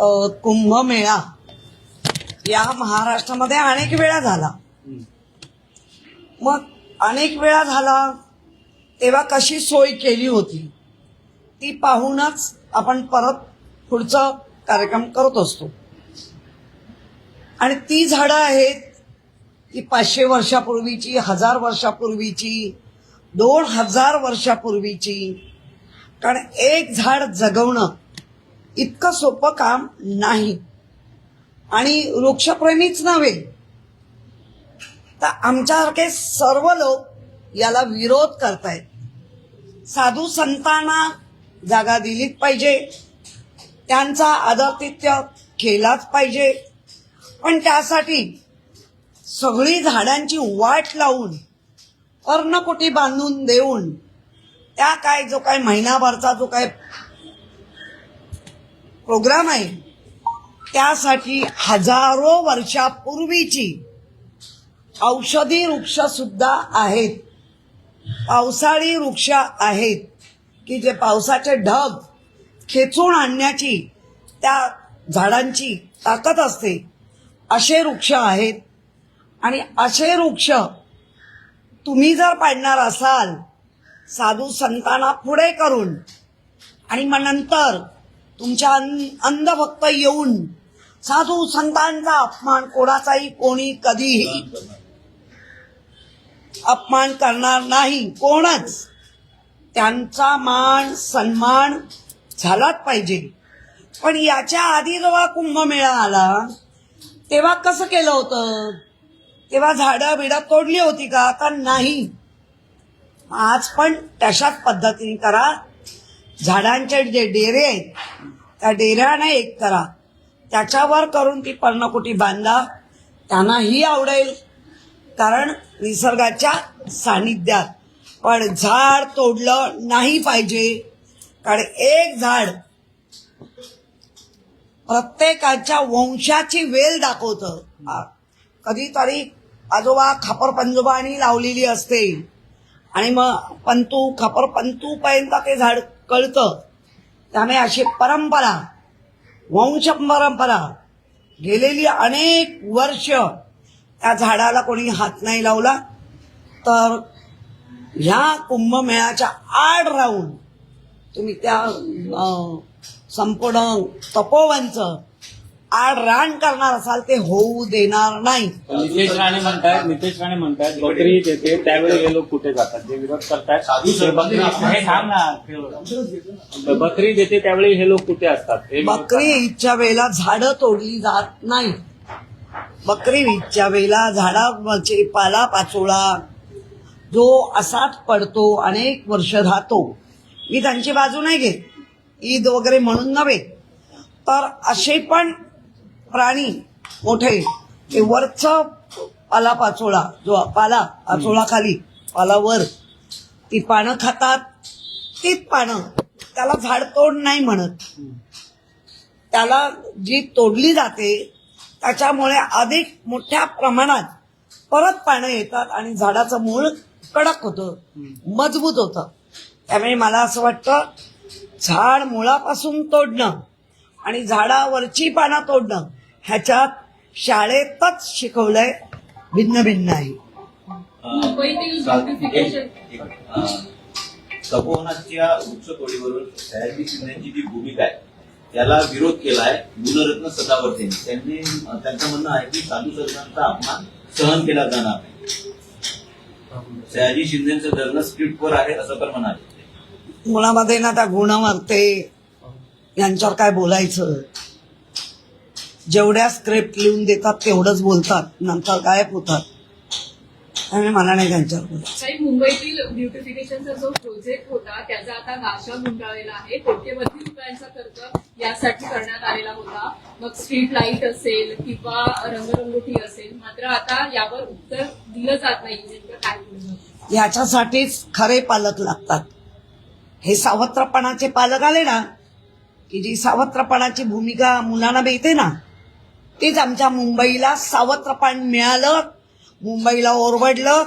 कुंभमेळा या महाराष्ट्रामध्ये अनेक वेळा झाला. मग अनेक वेळा झाला तेव्हा कशी सोय केली होती ती पाहूनच आपण परत पुढचा कार्यक्रम करत असतो. आणि ती झाडं आहेत ती पाचशे वर्षापूर्वीची हजार वर्षापूर्वीची दोन हजार वर्षापूर्वीची. कारण एक झाड जगवणं इतकं सोपं काम नाही. आणि वृक्षप्रेमीच नव्हे. तर आमच्यासारखे सर्व लोक याला विरोध करतायत. साधू संतांना जागा दिलीच पाहिजे. त्यांचा आदरतिथ्य केलाच पाहिजे. पण त्यासाठी सगळी झाडांची वाट लावून पर्णकुटी बांधून देऊन त्या काय जो काय महिनाभरचा जो काय प्रोग्राम आहे. त्यासाठी हजारो वर्षापूर्वीची औषधी वृक्ष सुद्धा आहेत. पावसाळी वृक्ष आहेत की जे पावसाचे ढग खेचून आणण्याची त्या झाडांची ताकद असते. असे वृक्ष आहेत. आणि असे वृक्ष तुम्ही जर पाडणार असाल साधू संतांना पुढे करून आणि मग नंतर तुमच्या अं- अंधभक्त येऊन साधू संतांचा अपमान कोणाचाही कोणी कधीही अपमान करणार नाही. कोणच? त्यांचा मान सन्मान झालाच पाहिजे. पण याच्या आधी जेव्हा कुंभमेळा आला तेव्हा कसं केलं होतं? तेव्हा झाडं बिडं तोडली होती का? का नाही? आज पण तशाच पद्धतीने करा. झाडांचे जे डेरे आहेत त्या डेऱ्याने एक करा त्याच्यावर करून ती पर्णकुटी बांधा. त्यांनाही आवडेल कारण निसर्गाच्या सानिध्यात. पण झाड तोडलं नाही पाहिजे कारण एक झाड प्रत्येकाच्या वंशाची वेल दाखवतं. कधीतरी आजोबा खापर पंजोबानी लावलेली असते. आणि मग पंतू खापर पंतू पर्यंत ते झाड कळतं. त्यामुळे अशी परंपरा वंश परंपरा गेलेली अनेक वर्ष त्या झाडाला कोणी हात नाही लावला. तर ह्या कुंभमेळ्याच्या आड राहून तुम्ही त्या संपूर्ण तपोवनचं आड रान करणार असाल ते होऊ देणार नाही. नितेश राणे म्हणतायत नितेश राणे म्हणतायत बकरी ईद येते त्यावेळी हे लोक कुठे जातात? जे विरोध करतायत. साधू ते बकरी हे थांब ना. बकरी ईद येते त्यावेळी हे लोक कुठे असतात? हे विरोध बकरी ईदच्या वेळेला झाडं तोडली जात नाही. बकरी ईदच्या वेळेला झाडाचे पाला पाचोळा. जो असाच पडतो अनेक वर्ष राहतो. मी त्यांची बाजू नाही घेत. ईद वगैरे म्हणून नव्हे. तर असे पण प्राणी मोठे ते वरचं पाला पाचोळा जो पाला पाचोळा खाली पालावर ती पानं खातात. तीच पानं त्याला झाडतोड नाही म्हणत. त्याला जी तोडली जाते त्याच्यामुळे अधिक मोठ्या प्रमाणात परत पानं येतात आणि झाडाचं मूळ कडक होतं मजबूत होतं. त्यामुळे मला असं वाटतं झाड मुळापासून तोडणं आणि झाडावरची पानं तोडणं ह्याच्यात शाळेतच शिकवलंय भिन्न भिन्न आहे. तपोवनाच्या वृक्षतोडीवरून सयाजी शिंदेची जी भूमिका आहे त्याला विरोध केलाय गुणरत्न सदावर्तेंनी त्यांनी त्यांचं म्हणणं आहे की साधू संतांचा अपमान सहन केला जाणार नाही. सयाजी शिंदेचं धरणं स्क्रिप्टवर आहे असं पण म्हणाले. मुळामध्ये ना त्या गुणवरते यांच्यावर काय बोलायचं? जेवढ्या स्क्रिप्ट लिहून देतात तेवढंच बोलतात. नंतर गायब होतात. त्यामुळे मला नाही त्यांच्यावर काही मुंबईतील ब्युटिफिकेशनचा जो प्रोजेक्ट होता त्याचा आता नाशा गुंडाळलेला आहे. कोट्यवधी रुपयांचा खर्च यासाठी करण्यात आलेला होता. मग स्ट्रीट लाइट असेल किंवा रंगरंगोटी असेल मात्र आता यावर उत्तर दिलं जात नाही. नेमकं काय पुढे ह्याच्यासाठीच खरे पालक लागतात. हे सावत्रपणाचे पालक आले ना की जी सावत्रपणाची भूमिका मुलांना मिळते ना तीच आमच्या मुंबईला सावत्रपण मिळालं. मुंबईला ओरबडलं.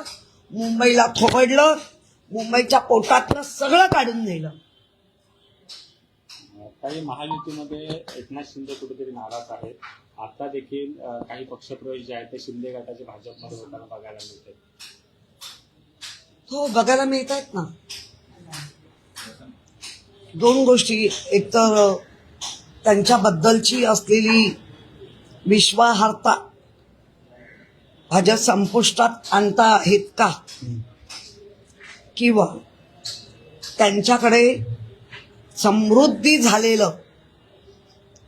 मुंबईला थोबडलं. मुंबईच्या पोटातलं सगळं काढून दिलं काही महायुतीमध्ये एकनाथ शिंदे कुठेतरी नाराज आहेत. आता देखील काही पक्षप्रवेश जे आहेत ते शिंदे गटाचे भाजपमध्ये होताना बघायला मिळते हो बघायला मिळत आहेत ना. दोन गोष्टी. एकतर त्यांच्याबद्दलची असलेली विश्वाहार्ता भाज्या संपुष्टात आणता आहेत का? किंवा त्यांच्याकडे समृद्धी झालेलं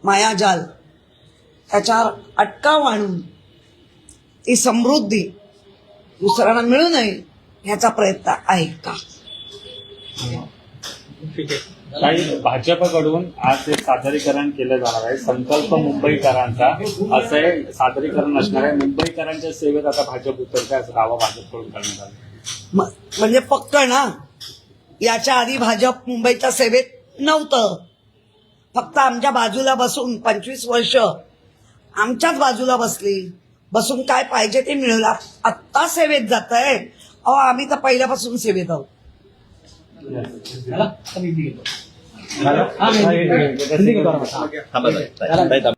मायाजाल त्याच्यावर अटकाव आणून ती समृद्धी दुसऱ्यांना मिळू नये ह्याचा प्रयत्न आहे का? काही भाजपकडून आज एक सादरीकरण केलं जाणार आहे. संकल्प मुंबईकरांचा असं हे सादरीकरण असणार आहे. मुंबईकरांच्या सेवेत आता भाजप उतरते असं दावा भाजपकडून करण्यात आला. म- म्हणजे पक्क ना याच्या आधी भाजप मुंबईच्या सेवेत नव्हतं. फक्त आमच्या बाजूला बसून पंचवीस वर्ष आमच्याच बाजूला बसली. बसून काय पाहिजे ते मिळवलं. आत्ता सेवेत जात आहे अहो आम्ही तर पहिल्यापासून सेवेत आहोत. थांबा ताई. ताई, ताई, थांबा.